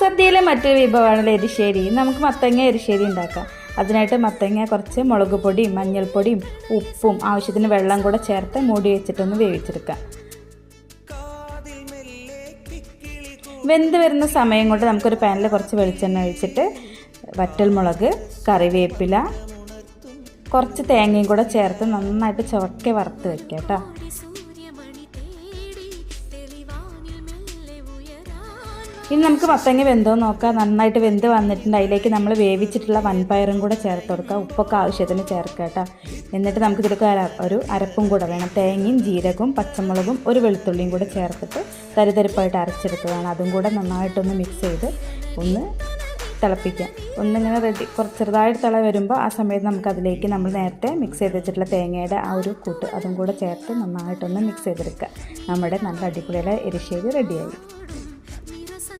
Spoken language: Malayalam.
സദ്യയിലെ മറ്റൊരു വിഭവമാണ് എരിശ്ശേരി. നമുക്ക് മത്തങ്ങ എരിശ്ശേരി ഉണ്ടാക്കാം. അതിനായിട്ട് മത്തങ്ങ കുറച്ച് മുളക് പൊടിയും മഞ്ഞൾപ്പൊടിയും ഉപ്പും ആവശ്യത്തിന് വെള്ളം കൂടെ ചേർത്ത് മൂടി വെച്ചിട്ടൊന്ന് വേവിച്ചെടുക്കാം വെന്ത് വരുന്ന സമയം കൊണ്ട് നമുക്കൊരു പാനിൽ കുറച്ച് വെളിച്ചെണ്ണ ഒഴിച്ചിട്ട് വറ്റൽമുളക് കറിവേപ്പില കുറച്ച് തേങ്ങയും കൂടെ ചേർത്ത് നന്നായിട്ട് ചുവക്കെ വറുത്ത് വെക്കാം കേട്ടോ. ഇനി നമുക്ക് മത്തങ്ങ വെന്തോ നോക്കാം. നന്നായിട്ട് വെന്ത് വന്നിട്ടുണ്ട്. അതിലേക്ക് നമ്മൾ വേവിച്ചിട്ടുള്ള വൻപയറും കൂടെ ചേർത്ത് കൊടുക്കാം. ഉപ്പൊക്കെ ആവശ്യത്തിന് ചേർക്കുക കേട്ടോ. എന്നിട്ട് നമുക്ക് ഇതിലേക്ക് ഒരു അരപ്പും കൂടെ വേണം. തേങ്ങയും ജീരകവും പച്ചമുളകും ഒരു വെളുത്തുള്ളിയും കൂടെ ചേർത്തിട്ട് തരിതരിപ്പായിട്ട് അരച്ചെടുക്കുകയാണ് അതും കൂടെ നന്നായിട്ടൊന്ന് മിക്സ് ചെയ്ത് ഒന്ന് തിളപ്പിക്കാം. ഒന്നിങ്ങനെ റെഡി കുറച്ച് ചെറുതായിട്ട് തിള വരുമ്പോൾ ആ സമയത്ത് നമുക്ക് അതിലേക്ക് നമ്മൾ നേരത്തെ മിക്സ് ചെയ്ത് വെച്ചിട്ടുള്ള തേങ്ങയുടെ ആ ഒരു കൂട്ട് അതും കൂടെ ചേർത്ത് നന്നായിട്ടൊന്ന് മിക്സ് ചെയ്തെടുക്കുക. നമ്മുടെ നല്ല അടിപൊളിയുടെ എരിശ്ശേരി റെഡിയായി